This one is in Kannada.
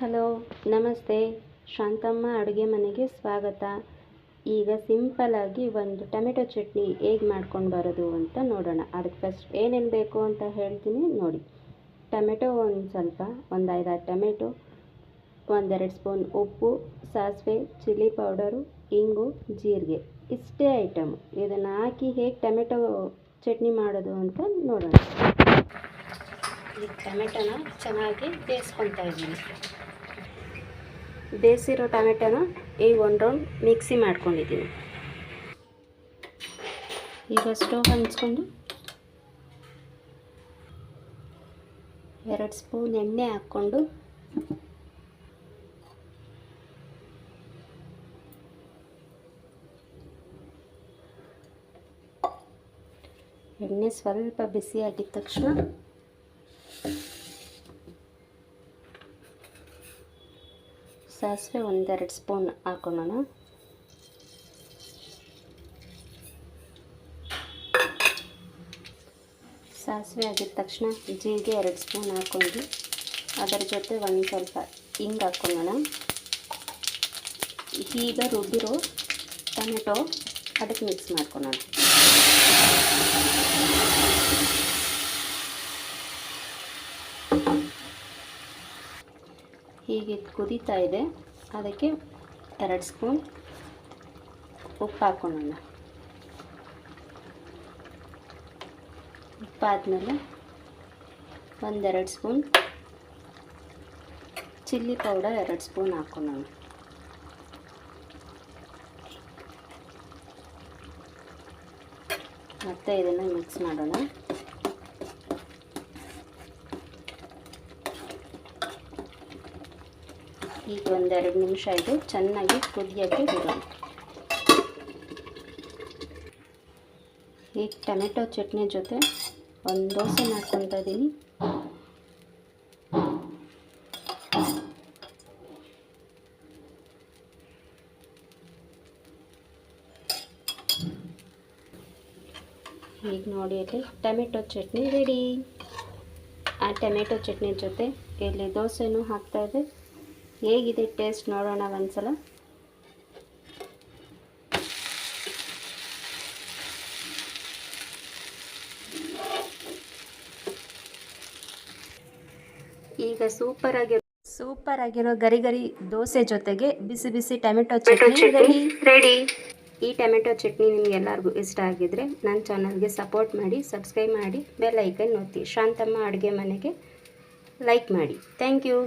ಹಲೋ, ನಮಸ್ತೆ. ಶಾಂತಮ್ಮ ಅಡುಗೆ ಮನೆಗೆ ಸ್ವಾಗತ. ಈಗ ಸಿಂಪಲ್ಲಾಗಿ ಒಂದು ಟೊಮೆಟೊ ಚಟ್ನಿ ಹೇಗೆ ಮಾಡ್ಕೊಂಡು ಬರೋದು ಅಂತ ನೋಡೋಣ. ಅದಕ್ಕೆ ಫಸ್ಟ್ ಏನೇನು ಬೇಕು ಅಂತ ಹೇಳ್ತೀನಿ ನೋಡಿ. ಟೊಮೆಟೊ ಒಂದು ಸ್ವಲ್ಪ, ಒಂದು ಐದಾರು ಟೊಮೆಟೊ, ಒಂದೆರಡು ಸ್ಪೂನ್ ಉಪ್ಪು, ಸಾಸಿವೆ, ಚಿಲ್ಲಿ ಪೌಡರು, ಇಂಗು, ಜೀರಿಗೆ. ಇಷ್ಟೇ ಐಟಮ್. ಇದನ್ನು ಹಾಕಿ ಹೇಗೆ ಟೊಮೆಟೊ ಚಟ್ನಿ ಮಾಡೋದು ಅಂತ ನೋಡೋಣ. ಈ ಟೊಮೆಟೊನ ಚೆನ್ನಾಗಿ ಬೇಯಿಸ್ಕೊತಾ ಇದ್ದೀನಿ. ಬೇಯಿಸಿರೋ ಟೊಮೆಟೊನ ಈಗ ಒಂದು ರೌಂಡ್ ಮಿಕ್ಸಿ ಮಾಡ್ಕೊಂಡಿದ್ದೀನಿ. ಈಗ ಸ್ಟೋವ್ ಹಂಚ್ಕೊಂಡು ಎರಡು ಸ್ಪೂನ್ ಎಣ್ಣೆ ಹಾಕ್ಕೊಂಡು ಎಣ್ಣೆ ಸ್ವಲ್ಪ ಬಿಸಿ ಆಗಿದ ತಕ್ಷಣ ಸಾಸಿವೆ ಒಂದೆರಡು ಸ್ಪೂನ್ ಹಾಕೊಳ್ಳೋಣ ಸಾಸಿವೆ ಆಗಿದ ತಕ್ಷಣ ಜೀರಿಗೆ ಎರಡು ಸ್ಪೂನ್ ಹಾಕ್ಕೊಂಡು ಅದರ ಜೊತೆ ಒಂದು ಸ್ವಲ್ಪ ಹಿಂಗೆ ಹಾಕ್ಕೊಳ್ಳೋಣ ಈಗ ರುಬ್ಬಿರೋ ಟೊಮೆಟೊ ಅದಕ್ಕೆ ಮಿಕ್ಸ್ ಮಾಡ್ಕೊಳ್ಳೋಣ ಹೀಗೆ ಕುದೀತಾ ಇದೆ. ಅದಕ್ಕೆ ಎರಡು ಸ್ಪೂನ್ ಉಪ್ಪು ಹಾಕೊಳ್ಳೋಣ ಉಪ್ಪಾದಮೇಲೆ ಒಂದೆರಡು ಸ್ಪೂನ್ ಚಿಲ್ಲಿ ಪೌಡರ್ ಎರಡು ಸ್ಪೂನ್ ಹಾಕೊಳ್ಳೋಣ ಮತ್ತೆ ಇದನ್ನು ಮಿಕ್ಸ್ ಮಾಡೋಣ. ಈಗ ಒಂದೆರಡು ನಿಮಿಷ ಇದು ಚೆನ್ನಾಗಿ ಕುದಿಯೋಕ್ಕೆ ಬಿಡೋಣ. ಈಗ ಟೊಮೆಟೊ ಚಟ್ನಿ ಜೊತೆ ಒಂದು ದೋಸೆ ಮಾಡ್ಕೊತಾ ಇದ್ದೀನಿ. ಈಗ ನೋಡಿ ಅಲ್ಲಿ ಟೊಮೆಟೊ ಚಟ್ನಿ ರೆಡಿ. ಆ ಟೊಮೆಟೊ ಚಟ್ನಿ ಜೊತೆ ಇಲ್ಲಿ ದೋಸೆನೂ ಹಾಕ್ತಾಯಿದೆ ಹೇಗಿದೆ ಟೇಸ್ಟ್ ನೋಡೋಣ ಒಂದ್ಸಲ. ಈಗ ಸೂಪರ್ ಆಗಿರೋ ಸೂಪರ್ ಆಗಿರೋ ಗರಿ ಗರಿ ದೋಸೆ ಜೊತೆಗೆ ಬಿಸಿ ಬಿಸಿ ಟೊಮೆಟೊ ಚಟ್ನಿ ರೆಡಿ ರೆಡಿ ಈ ಟೊಮೆಟೊ ಚಟ್ನಿ ನಿಮ್ಗೆ ಎಲ್ಲರಿಗೂ ಇಷ್ಟ ಆಗಿದ್ರೆ ನನ್ನ ಚಾನಲ್ಗೆ ಸಪೋರ್ಟ್ ಮಾಡಿ ಸಬ್ಸ್ಕ್ರೈಬ್ ಮಾಡಿ ಬೆಲ್ ಐಕನ್ ಒತ್ತಿ. ಶಾಂತಮ್ಮ ಅಡುಗೆ ಮನೆಗೆ ಲೈಕ್ ಮಾಡಿ. Thank you